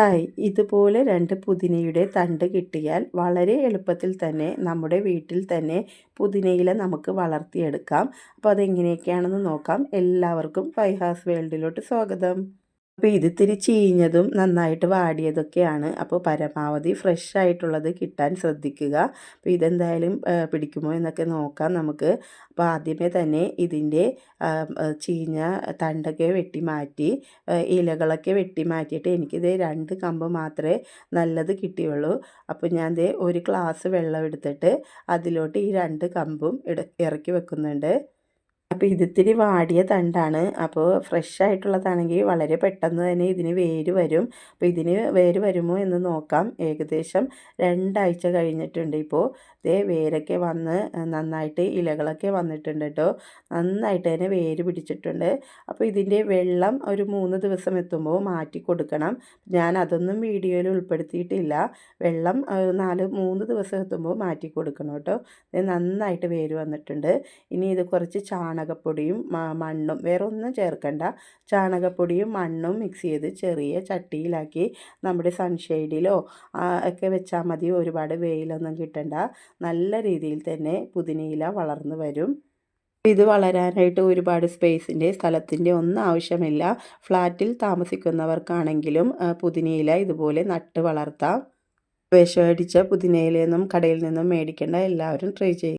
Hi ഇതുപോലെ രണ്ട് പുതിനയുടെ തണ്ട് കിട്ടിയാൽ വളരെ എളുപ്പത്തിൽ തന്നെ നമ്മുടെ വീട്ടിൽ തന്നെ പുതിനയില നമുക്ക് വളർത്തിയെടുക്കാം. അപ്പോൾ അതെങ്ങനെയൊക്കെയാണെന്ന് നോക്കാം. എല്ലാവർക്കും ഫൈഹാസ് വേൾഡിലോട്ട് സ്വാഗതം. അപ്പോൾ ഇത് ഇത്തിരി ചീഞ്ഞതും നന്നായിട്ട് വാടിയതൊക്കെയാണ്. അപ്പോൾ പരമാവധി ഫ്രഷ് ആയിട്ടുള്ളത് കിട്ടാൻ ശ്രദ്ധിക്കുക. അപ്പോൾ ഇതെന്തായാലും പിടിക്കുമോ എന്നൊക്കെ നോക്കാം നമുക്ക്. അപ്പോൾ ആദ്യമേ തന്നെ ഇതിന്റെ ചീഞ്ഞ തണ്ടൊക്കെ വെട്ടി മാറ്റി ഇലകളൊക്കെ വെട്ടി മാറ്റിയിട്ട് എനിക്കിത് രണ്ട് കമ്പ് മാത്രമേ നല്ലത് കിട്ടിയുള്ളൂ. അപ്പോൾ ഞാൻ ഒരു ഗ്ലാസ് വെള്ളം എടുത്തിട്ട് അതിലോട്ട് ഈ രണ്ട് കമ്പും ഇറക്കി വെക്കുന്നുണ്ട്. അപ്പോൾ ഇതിത്തിരി വാടിയ തണ്ടാണ്. അപ്പോൾ ഫ്രഷ് ആയിട്ടുള്ളതാണെങ്കിൽ വളരെ പെട്ടെന്ന് തന്നെ ഇതിന് വേര് വരും. അപ്പോൾ ഇതിന് വേര് വരുമോ എന്ന് നോക്കാം. ഏകദേശം രണ്ടാഴ്ച കഴിഞ്ഞിട്ടുണ്ട് ഇപ്പോൾ ഇതേ വേരൊക്കെ വന്ന് നന്നായിട്ട് ഇലകളൊക്കെ വന്നിട്ടുണ്ട് കേട്ടോ നന്നായിട്ട് തന്നെ വേര് പിടിച്ചിട്ടുണ്ട്. അപ്പോൾ ഇതിന്റെ വെള്ളം ഒരു മൂന്ന് ദിവസം എത്തുമ്പോൾ മാറ്റി കൊടുക്കണം. ഞാൻ അതൊന്നും വീഡിയോയിൽ ഉൾപ്പെടുത്തിയിട്ടില്ല. വെള്ളം നാല് മൂന്ന് ദിവസം എത്തുമ്പോൾ മാറ്റി കൊടുക്കണം കേട്ടോ നന്നായിട്ട് വേര് വന്നിട്ടുണ്ട്. ഇനി ഇത് കുറച്ച് ചാണകപ്പൊടിയും മണ്ണും വേറെ ഒന്നും ചേർക്കണ്ട. ചാണകപ്പൊടിയും മണ്ണും മിക്സ് ചെയ്ത് ചെറിയ ചട്ടിയിലാക്കി നമ്മുടെ സൺഷെയ്ഡിലോ ഒക്കെ വെച്ചാൽ മതി. ഒരുപാട് വെയിലൊന്നും കിട്ടണ്ട. നല്ല രീതിയിൽ തന്നെ പുതിനയില വളർന്നു വരും. ഇത് വളരാനായിട്ട് ഒരുപാട് സ്പേസിന്റെ സ്ഥലത്തിന്റെ ഒന്നും ആവശ്യമില്ല. ഫ്ലാറ്റിൽ താമസിക്കുന്നവർക്കാണെങ്കിലും പുതിനയില ഇതുപോലെ നട്ട് വളർത്താം. വിഷമടിച്ച പുതിനയിലൊന്നും കടയിൽ നിന്നും മേടിക്കേണ്ട. എല്ലാവരും ട്രൈ ചെയ്യും